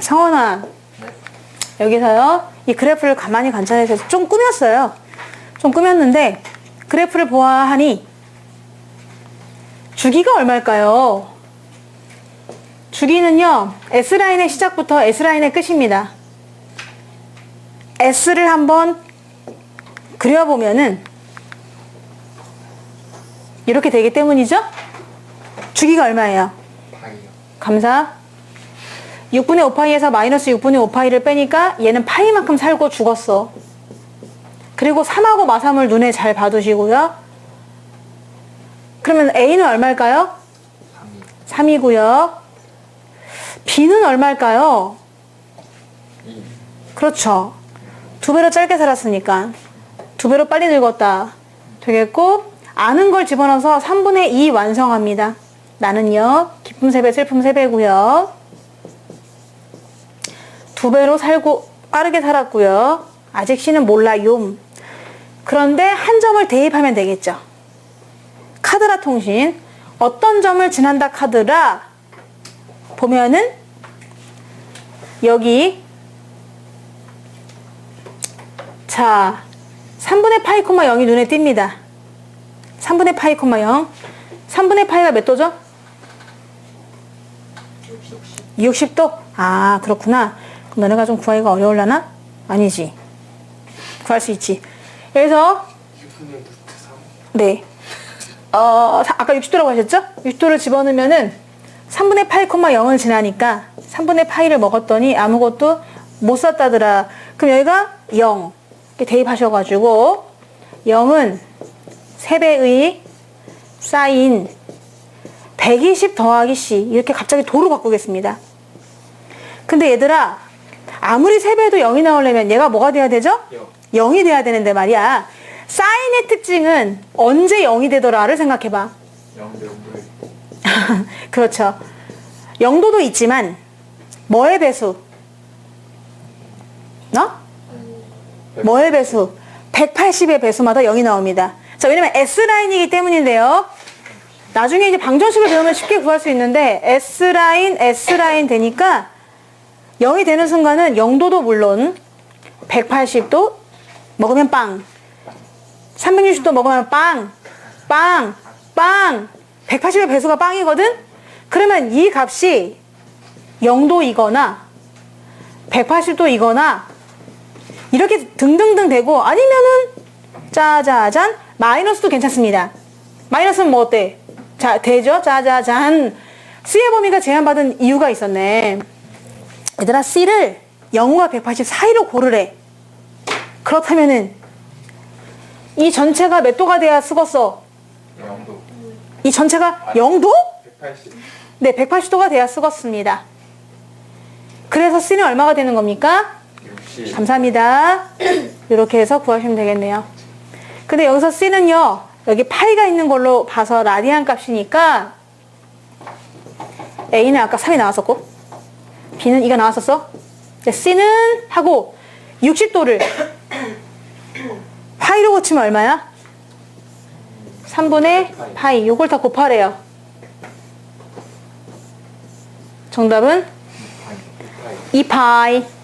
성원아, 여기서요, 이 그래프를 가만히 관찰해서 좀 꾸몄어요. 좀 꾸몄는데, 그래프를 보아하니, 주기가 얼마일까요? 주기는요, S라인의 시작부터 S라인의 끝입니다. S를 한번 그려보면은, 이렇게 되기 때문이죠? 주기가 얼마예요? 감사. 6분의 5파이에서 마이너스 6분의 5파이를 빼니까 얘는 파이만큼 살고 죽었어. 그리고 3하고 마삼을 눈에 잘 봐두시고요. 그러면 A는 얼마일까요? 3이. 3이고요. B는 얼마일까요? 2. 그렇죠. 두 배로 짧게 살았으니까 두 배로 빨리 늙었다. 되겠고 아는 걸 집어넣어서 3분의 2 완성합니다. 나는요. 기쁨 3배, 슬픔 3배고요. 두 배로 살고 빠르게 살았고요. 아직 씨는 몰라요. 그런데 한 점을 대입하면 되겠죠. 카드라 통신 어떤 점을 지난다 카드라 보면은 여기 자 3분의 파이 콤마 0이 눈에 띕니다. 3분의 파이 콤마 0 3분의 파이가 몇 도죠? 60. 60도? 아 그렇구나. 너네가 좀 구하기가 어려울라나? 아니지. 구할 수 있지. 그래서 6분의 루트 3. 네. 어, 사- 아까 60도라고 하셨죠? 60도를 집어넣으면은 3분의 8, 0을 지나니까 3분의 파이를 먹었더니 아무것도 못 썼다더라. 그럼 여기가 0. 이렇게 대입하셔가지고 0은 3배의 사인 120 더하기 C 이렇게 갑자기 도로 바꾸겠습니다. 근데 얘들아 아무리 3배도 0이 나오려면 얘가 뭐가 돼야 되죠? 0. 0이 돼야 되는데 말이야. 사인의 특징은 언제 0이 되더라를 생각해봐. 0 0분의 그렇죠. 0도도 있지만 뭐의 배수? 너? 뭐의 배수? 180의 배수마다 0이 나옵니다. 자, 왜냐면 S라인이기 때문인데요. 나중에 이제 방정식을 배우면 쉽게 구할 수 있는데 S라인, S라인 되니까 0이 되는 순간은 0도도 물론 180도 먹으면 빵. 360도 먹으면 빵, 빵, 빵. 180의 배수가 빵이거든? 그러면 이 값이 0도이거나 180도이거나 이렇게 등등등 되고 아니면은 짜자잔 마이너스도 괜찮습니다. 마이너스는 뭐 어때? 자, 되죠? 짜자잔. C의 범위가 제한받은 이유가 있었네. 얘들아, C를 0과 180 사이로 고르래. 그렇다면은 이 전체가 몇 도가 돼야 쓰겄어? 0도. 이 전체가 0도? 180. 네, 180도가 돼야 쓰겄습니다. 그래서 C는 얼마가 되는 겁니까? 60. 감사합니다. 이렇게 해서 구하시면 되겠네요. 근데 여기서 C는요, 여기 파이가 있는 걸로 봐서 라디안 값이니까 A는 아까 3이 나왔었고, B는 이가 나왔었어. 이제 C는 하고 60도를 파이로 고치면 얼마야? 3분의 파이. 요걸 다 곱하래요. 정답은 파이. 파이. 2파이.